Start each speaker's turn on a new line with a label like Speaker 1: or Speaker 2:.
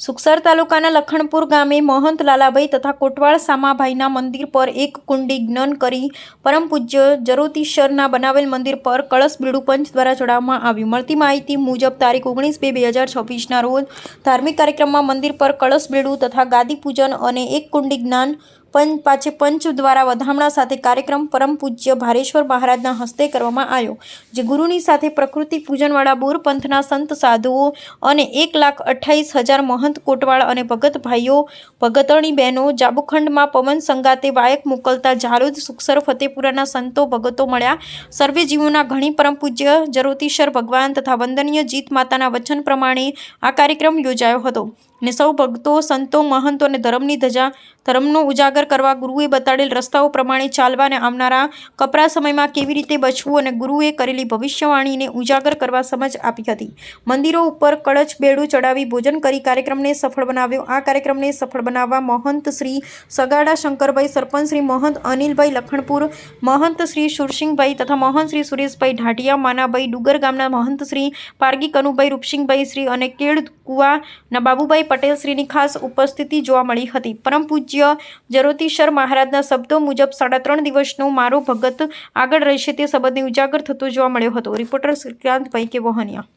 Speaker 1: સુખસર તાલુકાના લખણપુર ગામે મહંત લાલાભાઈ તથા કોટવાળ સામાભાઈના મંદિર પર એક કુંડી જ્ઞાન કરી પરમ પૂજ્ય જરોતીશ્વરના બનાવેલ મંદિર પર કળશ બીડું પંચ દ્વારા ચડાવવામાં આવ્યું. મળતી માહિતી મુજબ તારીખ ઓગણીસ બે બે હજાર છવ્વીસના રોજ ધાર્મિક કાર્યક્રમમાં મંદિર પર કળશ બીડું તથા ગાદી પૂજન અને એક કુંડી જ્ઞાન પંચ પાછે પંચ દ્વારા વધામણા સાથે કાર્યક્રમ પરમ પૂજ્ય ભારેશ્વર મહારાજના હસ્તે કરવામાં આવ્યો, જે ગુરુની સાથે પ્રકૃતિ પૂજનવાળા બોર પંથના સંત સાધુઓ અને એક લાખ અઠ્ઠાવીસ હજાર મહંત કોટવાળ અને ભગત ભાઈઓ ભગતણી બહેનો, જાબુખંડમાં પવન સંગાતે વાયક મોકલતા જાલોદ સુખસર, ફતેપુરાના સંતો, ભગતો મળ્યા. સર્વે જીવોના ઘણી પરમ પૂજ્ય જરોતીશ્વર ભગવાન તથા વંદનીય જીત માતાના વચન પ્રમાણે આ કાર્યક્રમ યોજાયો હતો. ને સૌ ભક્તો, સંતો, મહંતો અને ધર્મની ધજા, ધર્મનો ઉજાગર કરવા ગુરુએ બતાડેલ રસ્તાઓ પ્રમાણે ચાલવા અને આવનારા કપરા સમયમાં કેવી રીતે બચવું અને ગુરુએ કરેલી ભવિષ્યવાણીને ઉજાગર કરવા સમજ આપી હતી. મંદિરો ઉપર કળશ બેડું ચડાવી ભોજન કરી કાર્યક્રમને સફળ બનાવ્યો. આ કાર્યક્રમને સફળ બનાવવા મહંત શ્રી સગાડા શંકરભાઈ, સરપંચ શ્રી મહંત અનિલભાઈ લખણપુર, મહંત શ્રી સુરસિંહભાઈ તથા મહંત શ્રી સુરેશભાઈ ઢાઢિયા, માનાભાઈ ડુગર ગામના મહંત શ્રી પારગી કનુભાઈ, રૂપસિંહભાઈ શ્રી અને કેળ કુવાના બાબુભાઈ પટેલ શ્રીની ખાસ ઉપસ્થિતિ જોવા મળી હતી. પરમ પૂજ્ય જરોતીશ્વર મહારાજના શબ્દો મુજબ સાડા ત્રણ દિવસનો મારો ભગત આગળ રહેશે તે શબ્દને ઉજાગર થતો જોવા મળ્યો હતો. રિપોર્ટર શ્રીકાંતભાઈ કે વહનિયા.